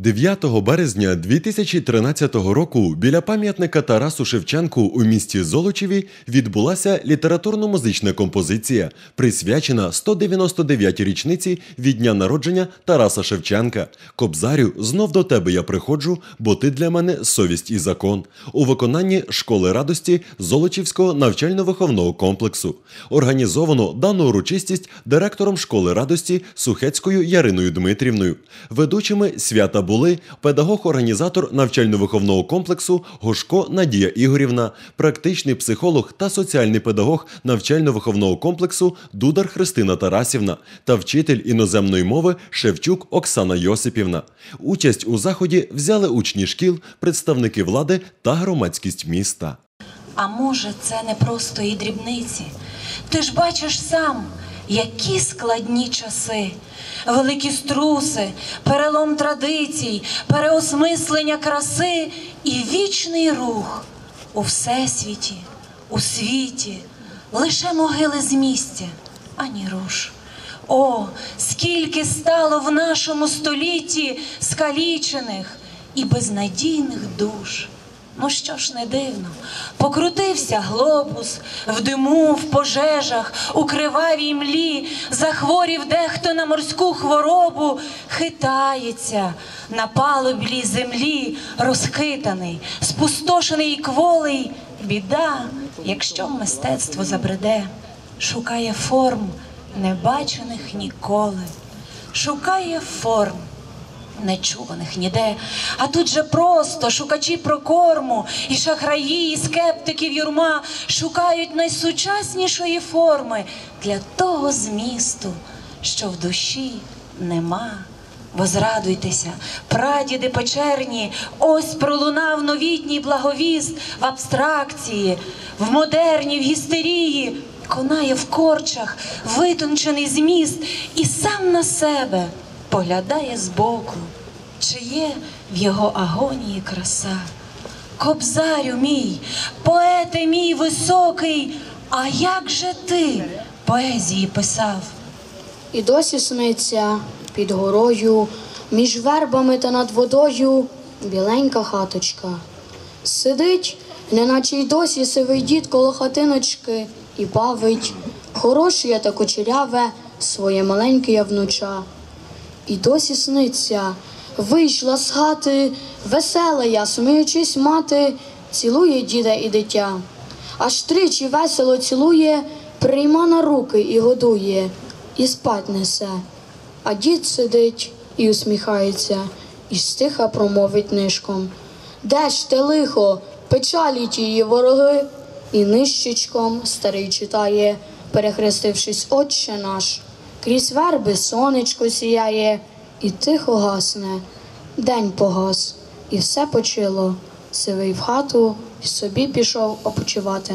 9 березня 2013 року біля пам'ятника Тарасу Шевченку у місті Золочеві відбулася літературно-музична композиція, присвячена 199-й річниці від дня народження Тараса Шевченка. Кобзарю, знов до тебе я приходжу, бо ти для мене совість і закон. У виконанні школи радості Золочівського навчально-виховного комплексу. Організовано дану урочистість директором школи радості Сухецькою Яриною Дмитрівною. Ведучими свята були педагог-організатор навчально-виховного комплексу Гошко Надія Ігорівна, практичний психолог та соціальний педагог навчально-виховного комплексу Дудар Христина Тарасівна та вчитель іноземної мови Шевчук Оксана Йосипівна. Участь у заході взяли учні шкіл, представники влади та громадськість міста. А може, це не просто і дрібниці. Ти ж бачиш сам, які складні часи, великі струси, перелом традицій, переосмислення краси і вічний рух у всесвіті, у світі, лише могили з місця, ані руш. О, скільки стало в нашому столітті скалічених і безнадійних душ. Ну що ж не дивно, покрутився глобус в диму, в пожежах, у кривавій млі, захворів дехто на морську хворобу, хитається на палублі землі, розхитаний, спустошений і кволий. Біда, якщо мистецтво забреде, шукає форм, небачених ніколи, шукає форм нечуваних ніде. А тут же просто шукачі прокорму, і шахраї, і скептиків юрма шукають найсучаснішої форми для того змісту, що в душі нема. Возрадуйтеся, прадіди печерні, ось пролунав новітній благовіст в абстракції, в модерні, в гістерії, конає в корчах витончений зміст і сам на себе поглядає збоку, чи є в його агонії краса. Кобзарю мій, поете мій високий, а як же ти поезії писав? І досі сниться під горою, між вербами та над водою біленька хаточка. Сидить, неначе й досі сивий дід коло хатиночки і бавить, хороше та кучеряве своє маленьке я внуча. І досі сниться, вийшла з хати, весела я, сміючись мати, цілує діда і дитя. Аж тричі весело цілує, прийма на руки і годує, і спать несе. А дід сидить і усміхається, і стиха промовить нишком. Де ж те лихо, печалі тії вороги, і нищечком старий читає, перехрестившись, Отче наш. Крізь верби сонечко сіяє, і тихо гасне, день погас, і все почило. Сивий в хату і собі пішов опочивати.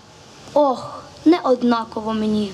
Ох, не однаково мені.